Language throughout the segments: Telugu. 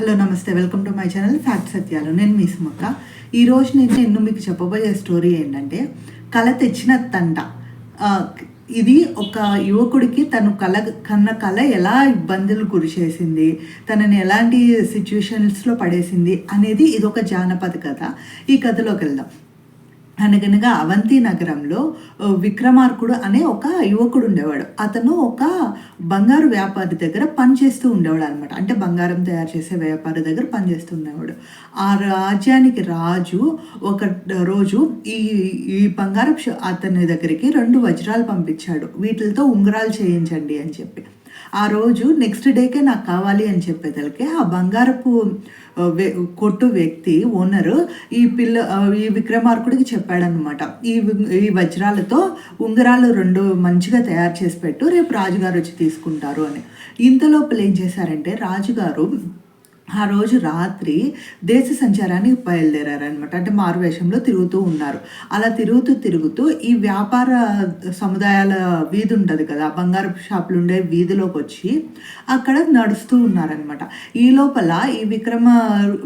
హలో నమస్తే. Welcome to my channel fact సత్యాలు నేను మీ సుమక్క ఈరోజు నేను నేను మీకు చెప్పబోయే స్టోరీ ఏంటంటే కళ తెచ్చిన తండ ఇది ఒక యువకుడికి తను కళ కన్న కళ ఎలా ఇబ్బందులు గురిచేసింది తనని ఎలాంటి సిచ్యువేషన్స్లో పడేసింది అనేది ఇది ఒక జానపద కథ. ఈ కథలోకి వెళ్దాం. అనగనగా అవంతి నగరంలో విక్రమార్కుడు అనే ఒక యువకుడు ఉండేవాడు. అతను ఒక బంగారు వ్యాపారి దగ్గర పనిచేస్తూ ఉండేవాడు అనమాట అంటే బంగారం తయారు చేసే వ్యాపారి దగ్గర పనిచేస్తూ ఉండేవాడు. ఆ రాజ్యానికి రాజు ఒక రోజు ఈ ఈ బంగారపు అతని దగ్గరికి రెండు వజ్రాలు పంపించాడు. వీటితో ఉంగరాలు చేయించండి అని చెప్పి. ఆ రోజు నెక్స్ట్ డేకే నాకు కావాలి అని చెప్పేదలకే ఆ బంగారపు కొట్టు వ్యక్తి ఓనరు ఈ పిల్ల ఈ విక్రమార్కుడికి చెప్పాడనమాట ఈ ఈ వజ్రాలతో ఉంగరాలు రెండు మంచిగా తయారు చేసి పెట్టు రేపు రాజుగారు వచ్చి తీసుకుంటారు అని. ఇంతలోపల ఏం చేశారంటే రాజుగారు ఆ రోజు రాత్రి దేశ సంచారానికి బయలుదేరారనమాట అంటే మారువేషంలో తిరుగుతూ ఉన్నారు. అలా తిరుగుతూ తిరుగుతూ ఈ వ్యాపార సముదాయాల వీధి ఉంటుంది కదా బంగారు షాపులు ఉండే వీధిలోకి వచ్చి అక్కడ నడుస్తూ ఉన్నారనమాట ఈ లోపల ఈ విక్రమ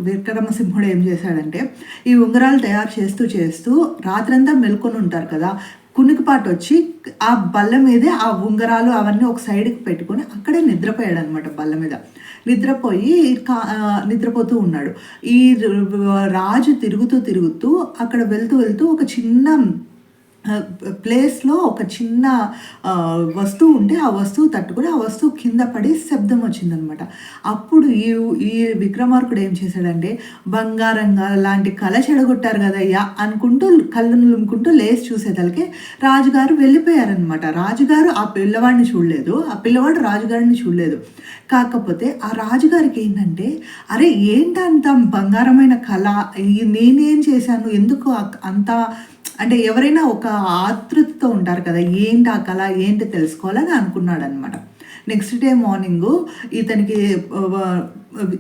విక్రమసింహుడు ఏం చేశాడంటే ఈ ఉంగరాలు తయారు చేస్తూ చేస్తూ రాత్రంతా మెల్కొని ఉంటారు కదా కునుకుపాటు వచ్చి ఆ బల్ల మీదే ఆ ఉంగరాలు అవన్నీ ఒక సైడ్కి పెట్టుకొని అక్కడే నిద్రపోయాడు అనమాట బల్ల మీద. నిద్రపోయి కా- నిద్రపోతూ ఉన్నాడు. ఈ రాజు తిరుగుతూ తిరుగుతూ అక్కడ వెళ్తూ వెళ్తూ ఒక చిన్న ప్లేస్లో ఒక చిన్న వస్తువు ఉంటే ఆ వస్తువు తట్టుకుని ఆ వస్తువు కింద పడి శబ్దం వచ్చిందనమాట. అప్పుడు ఈ ఈ విక్రమార్కుడు ఏం చేశాడంటే బంగారంగా లాంటి కళ చెడగొట్టారు కదయ్యా అనుకుంటూ కళ్ళను లుమ్ముకుంటూ లేచి చూసేదలకే రాజుగారు వెళ్ళిపోయారనమాట. రాజుగారు ఆ పిల్లవాడిని చూడలేదు. ఆ పిల్లవాడు రాజుగారిని చూడలేదు. కాకపోతే ఆ రాజుగారికి ఏంటంటే అరే ఏంటంత బంగారమైన కళ? ఈ నేనేం చేశాను? ఎందుకు అంత అంటే ఎవరైనా ఒక ఆతృతతో ఉంటారు కదా ఏంటి ఆ కళ ఏంటి తెలుసుకోవాలని అనుకున్నాడు అనమాట నెక్స్ట్ డే మార్నింగ్ ఇతనికి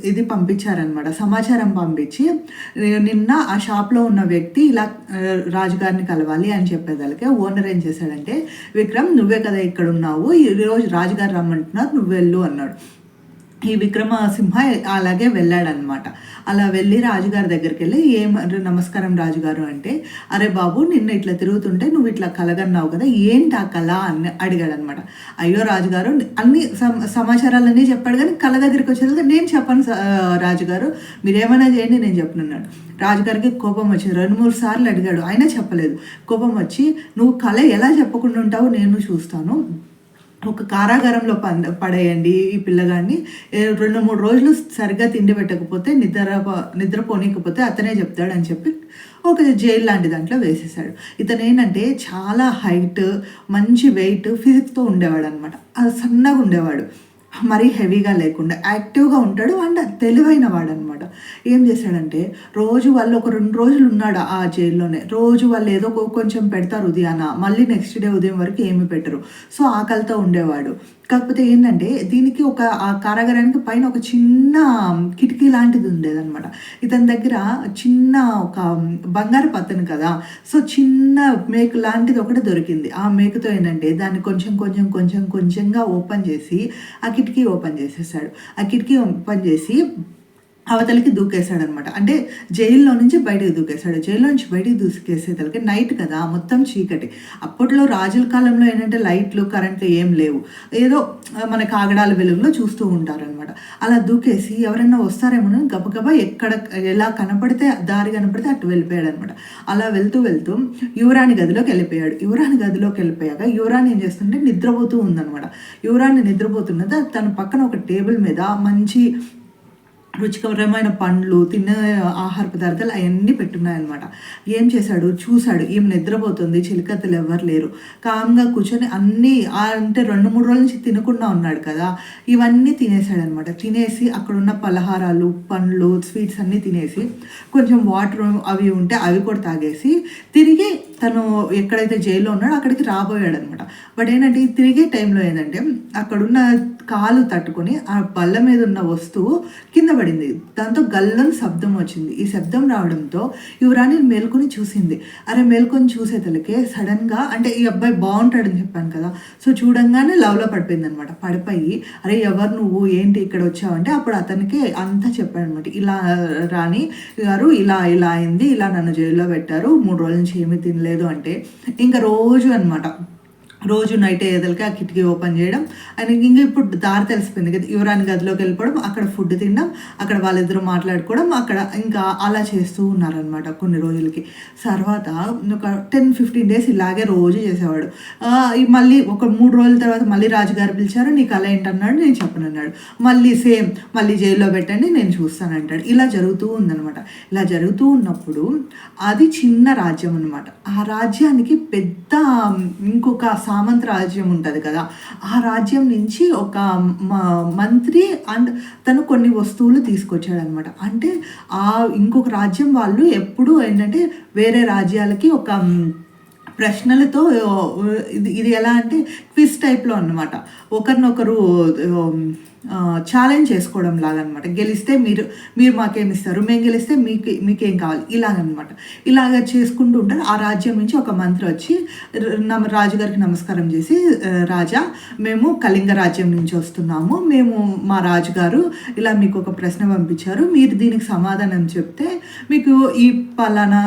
ఇది పంపించారనమాట సమాచారం పంపించి నిన్న ఆ షాప్లో ఉన్న వ్యక్తి ఇలా రాజుగారిని కలవాలి అని చెప్పేదానికి ఓనర్ ఏం చేశాడంటే విక్రమ్ నువ్వే కదా ఇక్కడ ఉన్నావు ఈరోజు రాజుగారు రమ్మంటున్నారు నువ్వు వెళ్ళు అన్నాడు. ఈ విక్రమసింహ అలాగే వెళ్ళాడనమాట అలా వెళ్ళి రాజుగారి దగ్గరికి వెళ్ళి ఏం నమస్కారం రాజుగారు అంటే అరే బాబు నిన్న ఇట్లా తిరుగుతుంటే నువ్వు ఇట్లా కలగన్నావు కదా ఏంటి ఆ కళ అని అడిగాడనమాట అయ్యో రాజుగారు అన్ని సమ- సమాచారాలన్నీ చెప్పాడు కానీ కళ దగ్గరికి వచ్చేది నేను చెప్పను స- రాజుగారు. మీరేమైనా చేయండి నేను చెప్పనున్నాడు రాజుగారికి కోపం వచ్చింది. రెండు మూడు సార్లు అడిగాడు. అయినా చెప్పలేదు. కోపం వచ్చి నువ్వు కళ ఎలా చెప్పకుండా ఉంటావు? నేను చూస్తాను. ఒక కారాగారంలో పంద పడేయండి ఈ పిల్లగాడిని. రెండు మూడు రోజులు సరిగ్గా తిండి పెట్టకపోతే నిద్ర నిద్రపోనీకపోతే అతనే చెప్తాడని చెప్పి ఒక జైలు లాంటి దాంట్లో వేసేసాడు ఇతను ఏంటంటే చాలా హైట్ మంచి వెయిట్ ఫిజిక్స్తో ఉండేవాడు అనమాట సన్నగా ఉండేవాడు. మరీ హెవీగా లేకుండా యాక్టివ్గా ఉంటాడు అండ్ తెలివైన వాడు అనమాట ఏం చేశాడంటే రోజు వాళ్ళు ఒక రెండు రోజులు ఉన్నాడు ఆ జైల్లోనే? రోజు వాళ్ళు ఏదో కొంచెం పెడతారు ఉదయాన మళ్ళీ నెక్స్ట్ డే ఉదయం వరకు ఏమి పెట్టరు. సో ఆకలితో ఉండేవాడు. కాకపోతే ఏంటంటే దీనికి ఒక ఆ కారాగారానికి పైన ఒక చిన్న కిటికీ లాంటిది ఉండేదన్నమాట ఇతని దగ్గర చిన్న ఒక బంగారు పత్తను కదా సో చిన్న మేకు లాంటిది ఒకటి దొరికింది. ఆ మేకుతో ఏంటంటే దాన్ని కొంచెం కొంచెం కొంచెం కొంచెంగా ఓపెన్ చేసి ఆ కిటికీ ఓపెన్ చేసేసాడు. ఆ కిటికీ ఓపెన్ చేసి అవతలికి దూకేశాడు అనమాట అంటే జైల్లో నుంచి బయటకు దూకేశాడు. జైల్లో నుంచి బయటకు దూకేసేతలకి నైట్ కదా మొత్తం చీకటి. అప్పట్లో రాజుల కాలంలో ఏంటంటే లైట్లు కరెంట్లు ఏం లేవు. ఏదో మన కాగడాల వెలుగులో చూస్తూ ఉంటారనమాట. అలా దూకేసి ఎవరైనా వస్తారేమో గబగబా ఎక్కడ ఎలా కనపడితే దారి కనపడితే అటు వెళ్ళిపోయాడు అనమాట అలా వెళ్తూ వెళ్తూ యువరాణి గదిలోకి వెళ్ళిపోయాడు. యువరాణి గదిలోకి వెళ్ళిపోయాక యువరాణి ఏం చేస్తుంటే నిద్రపోతూ ఉందనమాట. యువరాణి నిద్రపోతున్నది తన పక్కన ఒక టేబుల్ మీద మంచి రుచికరమైన పండ్లు తినే ఆహార పదార్థాలు అవన్నీ పెట్టున్నాయన్నమాట. ఏం చేశాడు? చూశాడు. ఈమె నిద్రపోతుంది? చిలికత్తలు ఎవ్వరు లేరు. కామ్గా కూర్చొని అన్నీ అంటే రెండు మూడు రోజుల నుంచి తినకుండా ఉన్నాడు కదా. ఇవన్నీ తినేసాడు అనమాట తినేసి అక్కడ ఉన్న పలహారాలు పండ్లు స్వీట్స్ అన్నీ తినేసి కొంచెం వాటర్ అవి ఉంటే అవి కూడా తాగేసి తిరిగి తను ఎక్కడైతే జైల్లో ఉన్నాడో అక్కడికి రాబోయాడు అనమాట బట్ ఏంటంటే తిరిగే టైంలో ఏంటంటే అక్కడున్న కాలు తట్టుకొని ఆ బల్ల మీద ఉన్న వస్తువు కింద పడింది. దాంతో గల్లం శబ్దం వచ్చింది. ఈ శబ్దం రావడంతో యువరాణి మేల్కొని చూసింది. అరే మేల్కొని చూసేతలకే సడన్గా అంటే ఈ అబ్బాయి బాగుంటాడని చెప్పాను కదా. సో చూడంగానే లవ్లో పడిపోయింది అనమాట పడిపోయి అరే ఎవరు నువ్వు? ఏంటి ఇక్కడ వచ్చావంటే అప్పుడు అతనికి అంతా చెప్పాడు అనమాట ఇలా రాణి గారు ఇలా ఇలా అయింది. ఇలా నన్ను జైల్లో పెట్టారు. మూడు రోజుల నుంచి ఏమీ తినలేదు. లేదు అంటే ఇంకా రోజు అనమాట రోజు నైట్ ఏదలకి ఆ కిటికీ ఓపెన్ చేయడం. అండ్ ఇంకా ఇప్పుడు దారి తెలిసిపోయింది కదా యువరాని గదిలోకి వెళ్ళిపోవడం అక్కడ ఫుడ్ తినడం అక్కడ వాళ్ళిద్దరూ మాట్లాడుకోవడం అక్కడ ఇంకా అలా చేస్తూ ఉన్నారనమాట కొన్ని రోజులకి. తర్వాత ఒక టెన్ ఫిఫ్టీన్ డేస్ ఇలాగే రోజు చేసేవాడు. మళ్ళీ ఒక మూడు రోజుల తర్వాత మళ్ళీ రాజుగారు పిలిచారు నీకు అలా ఏంటన్నాడు? నేను చెప్పనన్నాడు. మళ్ళీ సేమ్ మళ్ళీ జైల్లో పెట్టండి నేను చూస్తానంటాడు. ఇలా జరుగుతూ ఉందనమాట ఇలా జరుగుతూ ఉన్నప్పుడు అది చిన్న రాజ్యం అనమాట ఆ రాజ్యానికి పెద్ద ఇంకొక సామంత రాజ్యం ఉంటుంది కదా. ఆ రాజ్యం నుంచి ఒక మ- మంత్రి అండ్ తను కొన్ని వస్తువులు తీసుకొచ్చాడు అనమాట అంటే ఆ ఇంకొక రాజ్యం వాళ్ళు ఎప్పుడు ఏంటంటే వేరే రాజ్యాలకి ఒక ప్రశ్నలతో ఇది ఇది ఎలా అంటే క్విజ్ టైప్లో అన్నమాట. ఒకరినొకరు ఛాలెంజ్ చేసుకోవడం లాగా గెలిస్తే మీరు మీరు మాకేం ఇస్తారు? మేము గెలిస్తే మీకు మీకేం కావాలి? ఇలాగనమాట. ఇలాగ చేసుకుంటూ ఉంటారు. ఆ రాజ్యం నుంచి ఒక మంత్రి వచ్చి నమ రాజుగారికి నమస్కారం చేసి రాజా మేము కళింగ రాజ్యం నుంచి వస్తున్నాము. మేము మా రాజుగారు ఇలా మీకు ఒక ప్రశ్న పంపించారు. మీరు దీనికి సమాధానం చెప్తే మీకు ఈ పలానా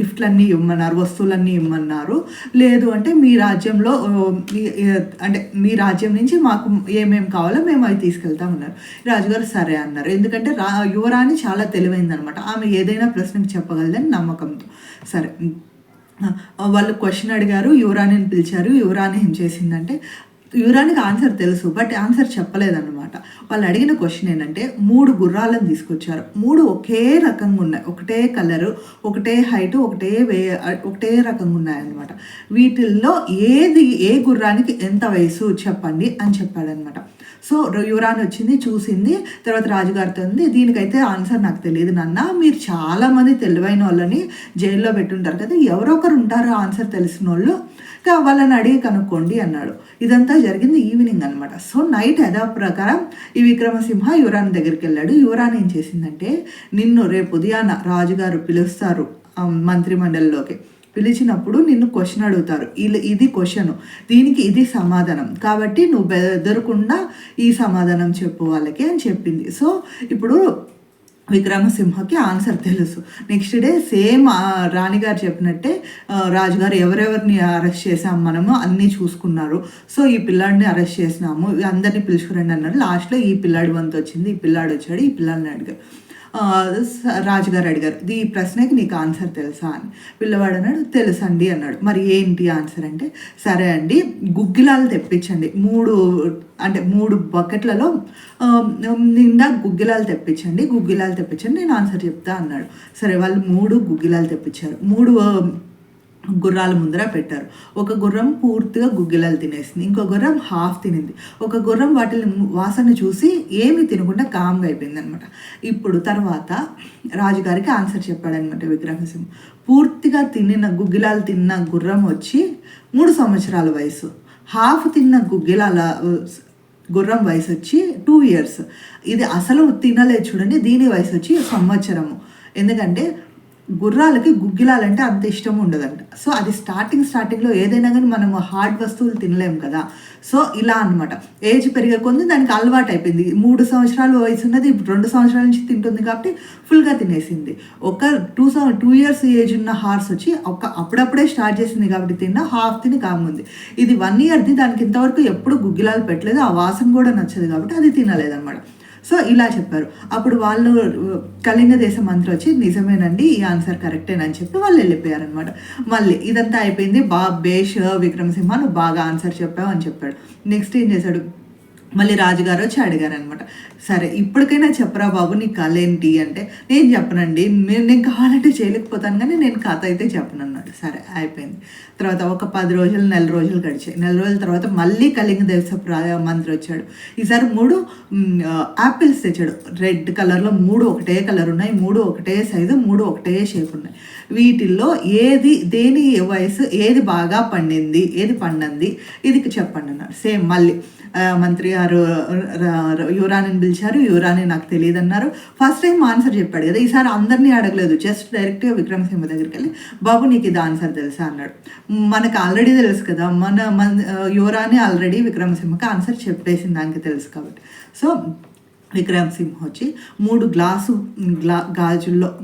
గిఫ్ట్లన్నీ ఇవ్వమన్నారు వస్తువులన్నీ ఇవ్వమన్నారు. లేదు అంటే మీ రాజ్యంలో అంటే మీ రాజ్యం నుంచి మాకు ఏమేమి కావాలో మేము తీసుకెళ్తా ఉన్నారు. రాజుగారు సరే అన్నారు. ఎందుకంటే రా యువరాణి చాలా తెలివైందనమాట. ఆమె ఏదైనా ప్రశ్నకు చెప్పగలదని నమ్మకంతో. సరే. వాళ్ళు క్వశ్చన్ అడిగారు యువరాణిని పిలిచారు. యువరాణి ఏం చేసిందంటే యువరానికి ఆన్సర్ తెలుసు బట్ ఆన్సర్ చెప్పలేదన్నమాట. వాళ్ళు అడిగిన క్వశ్చన్ ఏంటంటే మూడు గుర్రాలను తీసుకొచ్చారు. మూడు ఒకే రకంగా ఉన్నాయి. ఒకటే కలరు ఒకటే హైట్ ఒకటే వే ఒకటే రకంగా ఉన్నాయన్నమాట. వీటిల్లో ఏది ఏ గుర్రానికి ఎంత వయసు చెప్పండి అని చెప్పాడనమాట సో యువరాణి వచ్చింది చూసింది తర్వాత రాజుగారితో ఉంది దీనికైతే ఆన్సర్ నాకు తెలియదు నాన్న మీరు చాలామంది తెలివైన వాళ్ళని జైల్లో పెట్టుంటారు కదా ఎవరో ఒకరు ఉంటారు ఆన్సర్ తెలిసిన వాళ్ళు వాళ్ళని అడిగి కనుక్కోండి అన్నాడు. ఇదంతా జరిగింది ఈవినింగ్ అనమాట సో నైట్ యథా ప్రకారం ఈ విక్రమసింహ యువరాణి దగ్గరికి వెళ్ళాడు. యువరాణి ఏం చేసిందంటే నిన్ను రేపు ఉదయాన రాజుగారు పిలుస్తారు మంత్రిమండలిలోకి. పిలిచినప్పుడు నిన్ను క్వశ్చన్ అడుగుతారు. ఇలా ఇది క్వశ్చన్ దీనికి ఇది సమాధానం. కాబట్టి నువ్వు బెదరకుండా ఈ సమాధానం చెప్పు వాళ్ళకి అని చెప్పింది. సో ఇప్పుడు విక్రమసింహకి ఆన్సర్ తెలుసు. నెక్స్ట్ డే సేమ్ రాణిగారు చెప్పినట్టే రాజుగారు ఎవరెవరిని అరెస్ట్ చేసాం మనము అన్నీ చూసుకున్నారు. సో ఈ పిల్లాడిని అరెస్ట్ చేసినాము. అందరినీ పిలుచుకురండి అన్నారు. లాస్ట్లో ఈ పిల్లాడి వంతు వచ్చింది ఈ పిల్లాడు వచ్చాడు ఈ పిల్లాడిని అడిగారు. రాజుగారు అడిగారు ఈ ప్రశ్నకి నీకు ఆన్సర్ తెలుసా? అని. పిల్లవాడు అన్నాడు తెలుసండి అన్నాడు. మరి ఏంటి ఆన్సర్ అంటే సరే అండి గుగ్గిలాలు తెప్పించండి. మూడు అంటే మూడు బకెట్లలో నిండా గుగ్గిలాలు తెప్పించండి గుగ్గిలాలు తెప్పించండి నేను ఆన్సర్ చెప్తా అన్నాడు. సరే వాళ్ళు మూడు గుగ్గిలాలు తెప్పించారు. మూడు గుర్రాల ముందర పెట్టారు. ఒక గుర్రం పూర్తిగా గుగ్గిలాలు తినేసింది. ఇంకో గుర్రం హాఫ్ తినింది. ఒక గుర్రం వాటి వాసన చూసి ఏమి తినకుండా కామ్గా అయిపోయింది అనమాట ఇప్పుడు తర్వాత రాజుగారికి ఆన్సర్ చెప్పాడనమాట విగ్రహసింహం పూర్తిగా తినిన గుగ్గిలాలు తిన్న గుర్రం వచ్చి మూడు సంవత్సరాల వయసు. హాఫ్ తిన్న గుగ్గిలాల గుర్రం వయసు వచ్చి టూ ఇయర్స్. ఇది అసలు తినలేదు చూడండి దీని వయసు వచ్చి సంవత్సరము. ఎందుకంటే గుర్రాలకి గుగ్గిలాలంటే అంత ఇష్టం ఉండదంట. సో అది స్టార్టింగ్ స్టార్టింగ్లో ఏదైనా కానీ మనం హార్డ్ వస్తువులు తినలేము కదా. సో ఇలా అన్నమాట. ఏజ్ పెరిగే కొంది దానికి అలవాటు అయిపోయింది. మూడు సంవత్సరాలు వయసు ఉన్నది ఇప్పుడు రెండు సంవత్సరాల నుంచి తింటుంది కాబట్టి ఫుల్గా తినేసింది. ఒక టూ టూ ఇయర్స్ ఏజ్ ఉన్న హార్స్ వచ్చి ఒక అప్పుడప్పుడే స్టార్ట్ చేసింది కాబట్టి తిన్న హాఫ్ తిని కాముంది. ఇది వన్ ఇయర్ది దానికి ఇంతవరకు ఎప్పుడు గుగ్గిలాలు పెట్టలేదు. ఆ వాసన కూడా నచ్చదు కాబట్టి అది తినలేదన్నమాట. సో ఇలా చెప్పారు. అప్పుడు వాళ్ళు కళింగ దేశం మంత్రి వచ్చి నిజమేనండి ఈ ఆన్సర్ కరెక్టేనని చెప్పి వాళ్ళు వెళ్ళిపోయారనమాట మళ్ళీ ఇదంతా అయిపోయింది. బా బేష్ విక్రమసింహ నువ్వు బాగా ఆన్సర్ చెప్పావు అని చెప్పాడు. నెక్స్ట్ ఏం చేశాడు? మళ్ళీ రాజుగారు వచ్చి అడిగారు అనమాట సరే ఇప్పటికైనా చెప్పరా బాబు నీ కళ ఏంటి అంటే నేను చెప్పనండి. నేను కావాలంటే చేయలేకపోతాను కానీ నేను కథ అయితే చెప్పను అన్నాడు సరే అయిపోయింది. తర్వాత ఒక పది రోజులు నెల రోజులు గడిచాయి. నెల రోజుల తర్వాత మళ్ళీ కలింగ దేవసపు రా- మంత్రి వచ్చాడు. ఈసారి మూడు యాపిల్స్ తెచ్చాడు. రెడ్ కలర్లో మూడు ఒకటే కలర్ ఉన్నాయి మూడు ఒకటే సైజు మూడు ఒకటే షేప్ ఉన్నాయి. వీటిల్లో ఏది దేని వయసు ఏది బాగా పండింది ఏది పండింది ఇది చెప్పండి అన్నారు సేమ్ మళ్ళీ. మంత్రి గారు యువరాణిని పిలిచారు. యువరాణి నాకు తెలియదు అన్నారు ఫస్ట్ టైం ఆన్సర్ చెప్పాడు కదా. ఈసారి అందరినీ అడగలేదు. జస్ట్ డైరెక్ట్గా విక్రమసింహ దగ్గరికి వెళ్ళి బాబు నీకు ఇది ఆన్సర్ తెలుసా? అన్నాడు. మనకు ఆల్రెడీ తెలుసు కదా. మన మన యువరాణి ఆల్రెడీ విక్రమసింహకి ఆన్సర్ చెప్పేసింది దానికి తెలుసు కాబట్టి. సో విక్రమసింహ వచ్చి మూడు గ్లాసు గ్లా గాజుల్లో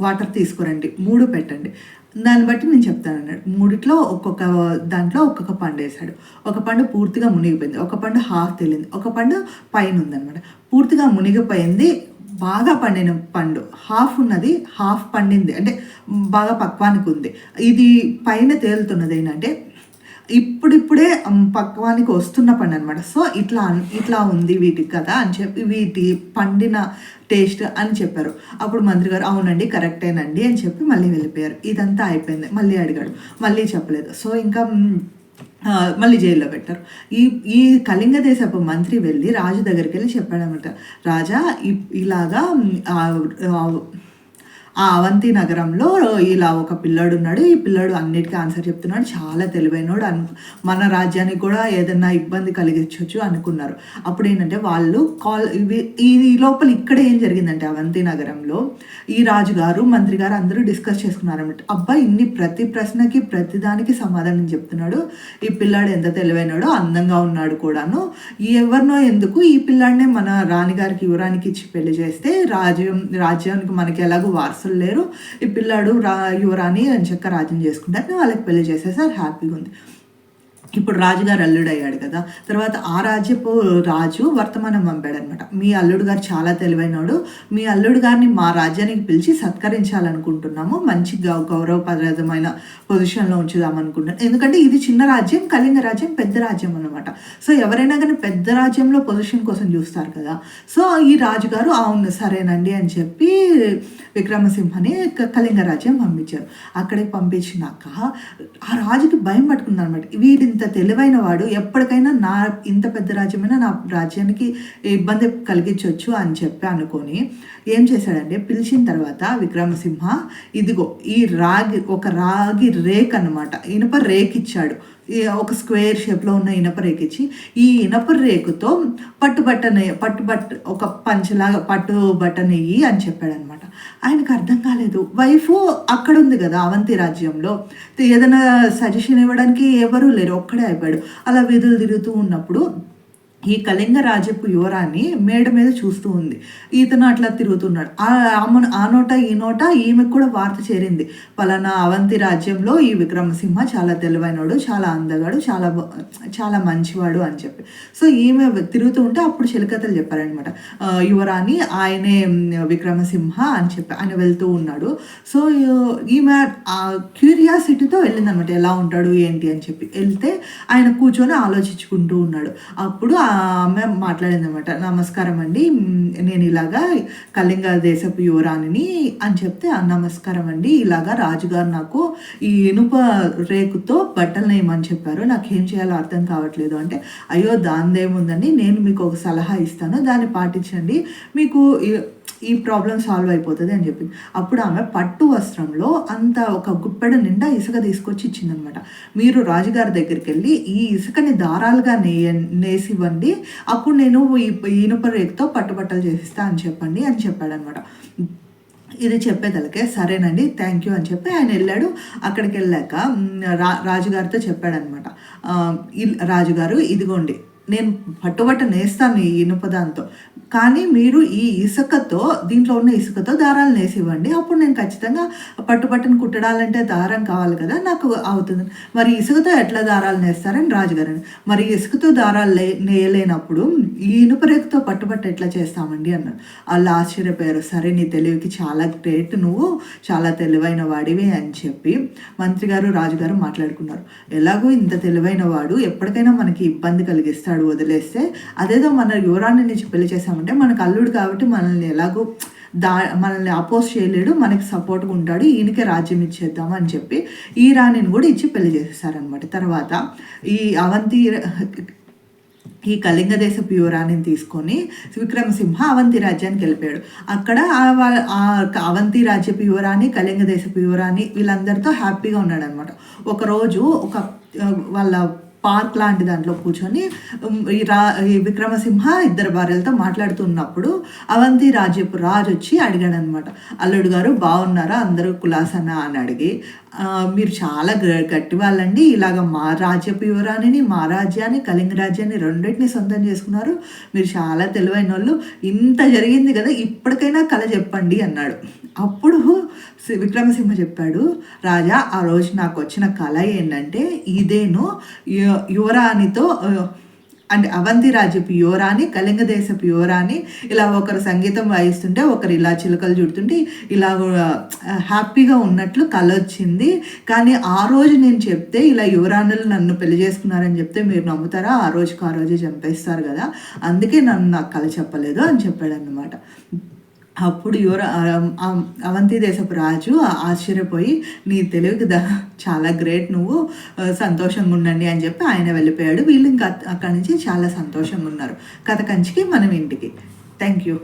వాటర్ తీసుకురండి. మూడు పెట్టండి. దాన్ని బట్టి నేను చెప్తాను అన్నాడు. మూడిట్లో ఒక్కొక్క దాంట్లో ఒక్కొక్క పండు వేసాడు ఒక పండు పూర్తిగా మునిగిపోయింది. ఒక పండు హాఫ్ తేలింది. ఒక పండు పైన ఉందన్నమాట. పూర్తిగా మునిగిపోయింది. బాగా పండిన పండు. హాఫ్ ఉన్నది హాఫ్ పండింది. అంటే బాగా పక్వానికి ఉంది. ఇది పైన తేలుతున్నది ఏంటంటే ఇప్పుడిప్పుడే పక్వానికి వస్తున్న పండు అనమాట సో ఇట్లా ఇట్లా ఉంది వీటికి కదా అని చెప్పి వీటి పండిన టేస్ట్ అని చెప్పారు. అప్పుడు మంత్రి గారు అవునండి కరెక్టేనండి అని చెప్పి మళ్ళీ వెళ్ళిపోయారు. ఇదంతా అయిపోయింది. మళ్ళీ అడిగాడు. మళ్ళీ చెప్పలేదు. సో ఇంకా మళ్ళీ జైల్లో పెట్టారు. ఈ ఈ కళింగ దేశపు మంత్రి వెళ్ళి రాజు దగ్గరికి వెళ్ళి చెప్పాడనమాట రాజా ఇ- ఇలాగా ఆ, అవంతి నగరంలో ఇలా ఒక పిల్లాడు ఉన్నాడు. ఈ పిల్లాడు అన్నిటికీ ఆన్సర్ చెప్తున్నాడు. చాలా తెలివైనోడు. అను మన రాజ్యానికి కూడా ఏదైనా ఇబ్బంది కలిగించవచ్చు అనుకున్నారు. అప్పుడు ఏంటంటే వాళ్ళు కాల్ ఈ లోపల ఇక్కడ ఏం జరిగిందంటే అవంతి నగరంలో ఈ రాజుగారు మంత్రి గారు అందరూ డిస్కస్ చేసుకున్నారు అనమాట అబ్బా ఇన్ని ప్రతి ప్రశ్నకి ప్రతి దానికి సమాధానం చెప్తున్నాడు. ఈ పిల్లాడు ఎంత తెలివైనాడో అందంగా ఉన్నాడు కూడాను. ఎవరినో ఎందుకు ఈ పిల్లాడినే మన రాణిగారికి యువరానికి ఇచ్చి పెళ్ళి చేస్తే రాజ్యం రాజ్యానికి మనకి ఎలాగో అసలు లేరు. ఈ పిల్లాడు రా యువరాణి అని చెక్క రాజ్యం చేసుకుంటారు. వాళ్ళకి పెళ్ళి చేసేసారు హ్యాపీగా ఉంది. ఇప్పుడు రాజుగారు అల్లుడు అయ్యాడు కదా. తర్వాత ఆ రాజ్యపు రాజు వర్తమానం పంపాడు అనమాట మీ అల్లుడు గారు చాలా తెలివైనడు. మీ అల్లుడు గారిని మా రాజ్యానికి పిలిచి సత్కరించాలనుకుంటున్నాము. మంచి గౌ గౌరవప్రదమైన పొజిషన్లో ఉంచుదామనుకుంటున్నాను. ఎందుకంటే ఇది చిన్న రాజ్యం కళింగ రాజ్యం పెద్ద రాజ్యం అనమాట సో ఎవరైనా కానీ పెద్ద రాజ్యంలో పొజిషన్ కోసం చూస్తారు కదా. సో ఈ రాజుగారు అవును సరేనండి అని చెప్పి విక్రమసింహని కళింగ రాజ్యం పంపించారు. అక్కడికి పంపించినాక ఆ రాజుకి భయం పట్టుకుందనమాట వీడిని ఇంత తెలివైన వాడు ఎప్పటికైనా నా ఇంత పెద్ద రాజ్యమైనా నా రాజ్యానికి ఇబ్బంది కలిగించవచ్చు అని చెప్పి అనుకొని ఏం చేశాడంటే పిలిచిన తర్వాత విక్రమసింహ ఇదిగో ఈ రాగి ఒక రాగి రేక్ అన్నమాట. ఇనుప రేక్ ఇచ్చాడు ఒక స్క్వేర్ షేప్లో ఉన్న ఇనప రేక్ ఇచ్చి ఈ ఇనప రేకుతో పట్టు బట్టన పట్టు బట్ట ఒక పంచలాగా పట్టు బట్టన్ నెయ్యి అని చెప్పాడనమాట. ఆయనకు అర్థం కాలేదు. వైఫ్ అక్కడ ఉంది కదా అవంతి రాజ్యంలో. ఏదైనా సజెషన్ ఇవ్వడానికి ఎవరూ లేరు ఒక్కడే అయిపోయాడు. అలా వీధులు తిరుగుతూ ఉన్నప్పుడు ఈ కళింగ రాజపు యువరాన్ని మేడ మీద చూస్తూ ఉంది. ఇతను అట్లా తిరుగుతున్నాడు. ఆ ఆమె- ఆ నోట ఈ నోట ఈమెకు కూడా వార్త చేరింది. పలానా అవంతి రాజ్యంలో ఈ విక్రమసింహ చాలా తెలివైనడు చాలా అందగాడు చాలా చాలా మంచివాడు అని చెప్పి. సో ఈమె తిరుగుతూ ఉంటే అప్పుడు చిలకతలు చెప్పారనమాట యువరాణి ఆయనే విక్రమసింహ అని చెప్పి ఆయన వెళ్తూ ఉన్నాడు. సో ఈమె ఆ క్యూరియాసిటీతో వెళ్ళిందనమాట ఎలా ఉంటాడు ఏంటి అని చెప్పి. వెళ్తే ఆయన కూర్చొని ఆలోచించుకుంటూ ఉన్నాడు. అప్పుడు ఆ ఆమె మాట్లాడిందనమాట నమస్కారం అండి. నేను ఇలాగా కళింగ దేశపు యువరాణిని అని చెప్తే నమస్కారం అండి. ఇలాగా రాజుగారు నాకు ఈ ఇనుప రేకుతో బట్టలు నేయమని చెప్పారు. నాకేం చేయాలో అర్థం కావట్లేదు అంటే అయ్యో దానిదేముందండి నేను మీకు ఒక సలహా ఇస్తాను దాన్ని పాటించండి. మీకు ఈ- ప్రాబ్లం సాల్వ్ అయిపోతుంది అని చెప్పింది. అప్పుడు ఆమె పట్టు వస్త్రంలో అంత ఒక గుప్పెడ నిండా ఇసుక తీసుకొచ్చి ఇచ్చిందనమాట. మీరు రాజుగారి దగ్గరికి వెళ్ళి ఈ ఇసుకని దారాలుగా నేయ నేసివ్వండి. అప్పుడు నేను ఈ ఈ ఇనుప రేకుతో పట్టుబట్టలు చేసిస్తా అని చెప్పండి అని చెప్పాడనమాట. ఇది చెప్పేదలకే సరేనండి థ్యాంక్ యూ అని చెప్పి ఆయన వెళ్ళాడు. అక్కడికి వెళ్ళాక రా రాజుగారితో చెప్పాడనమాట. ఇల్- రాజుగారు ఇదిగోండి నేను పట్టుబట్ట నేస్తాను ఈ ఇనుప దాంతో. కానీ మీరు ఈ ఇసుకతో దీంట్లో ఉన్న ఇసుకతో దారాలు నేసివ్వండి. అప్పుడు నేను ఖచ్చితంగా పట్టుబట్టను కుట్టడాలంటే దారం కావాలి కదా నాకు అవుతుంది. మరి ఇసుకతో ఎట్లా దారాలు నేస్తారని రాజుగారని మరి ఇసుకతో దారాలు లే నేయలేనప్పుడు ఈ ఇనుప రేకుతో పట్టుబట్ట ఎట్లా చేస్తామండి అన్నారు వాళ్ళు ఆశ్చర్యపోయారు సరే నీ తెలివికి చాలా గ్రేట్. నువ్వు చాలా తెలివైన వాడివి అని చెప్పి మంత్రి గారు రాజుగారు మాట్లాడుకున్నారు. ఎలాగో ఇంత తెలివైన వాడు ఎప్పటికైనా మనకి ఇబ్బంది కలిగిస్తాడు. చేసుకుంటాడు వదిలేస్తే అదేదో మన యువరాణి నుంచి పెళ్ళి చేసామంటే మనకు అల్లుడు కాబట్టి మనల్ని ఎలాగో దా మనల్ని అపోజ్ చేయలేడు మనకి సపోర్ట్గా ఉంటాడు ఈయనకే రాజ్యం ఇచ్చేద్దాం అని చెప్పి ఈ రాణిని కూడా ఇచ్చి పెళ్ళి చేసేసారనమాట తర్వాత ఈ అవంతి ఈ కళింగ దేశపు యువరాణిని తీసుకొని విక్రమసింహ అవంతి రాజ్యానికి వెళ్ళిపోయాడు. అక్కడ ఆ ఆ అవంతి రాజ్యపు యువరాణి కళింగ దేశపు యువరాణి వీళ్ళందరితో హ్యాపీగా ఉన్నాడనమాట ఒకరోజు ఒక వాళ్ళ పార్క్ లాంటి దాంట్లో కూర్చొని ఈ రా ఈ విక్రమసింహ ఇద్దరు భార్యలతో మాట్లాడుతున్నప్పుడు అవంతి రాజ్యపు రాజు వచ్చి అడిగాడు అనమాట అల్లుడు గారు బాగున్నారా అందరూ కులాసనా? అని అడిగి మీరు చాలా గ- గట్టి వాళ్ళండి. ఇలాగ మా రాజ్యపు యువరాణిని మా రాజ్యాన్ని కళింగ రాజ్యాన్ని రెండింటిని సొంతం చేసుకున్నారు. మీరు చాలా తెలివైన వాళ్ళు ఇంత జరిగింది కదా ఇప్పటికైనా కళ చెప్పండి అన్నాడు. అప్పుడు విక్రమసింహ చెప్పాడు రాజా ఆ రోజు నాకు వచ్చిన కళ ఏంటంటే ఇదేను యువరాణితో అంటే అవంతి రాజ్యపు యువరాణి కళింగ దేశపు యువరాణి ఇలా ఒకరు సంగీతం వాయిస్తుంటే ఒకరు ఇలా చిలుకలు చుడుతుంటే ఇలా హ్యాపీగా ఉన్నట్లు కళ వచ్చింది. కానీ ఆ రోజు నేను చెప్తే ఇలా యువరాణులు నన్ను పెళ్ళి చేసుకున్నారని చెప్తే మీరు నమ్ముతారా? ఆ రోజుకి ఆ రోజే చంపేస్తారు కదా. అందుకే నన్ను నాకు కళ చెప్పలేదు అని చెప్పాడు అనమాట అప్పుడు యువర అవంతి దేశపు రాజు ఆశ్చర్యపోయి నీ తెలివికి ద చాలా గ్రేట్ నువ్వు సంతోషంగా ఉండండి అని చెప్పి ఆయన వెళ్ళిపోయాడు. వీళ్ళు ఇంకా అక్కడి నుంచి చాలా సంతోషంగా ఉన్నారు. కథ కంచికి మనం ఇంటికి. Thank you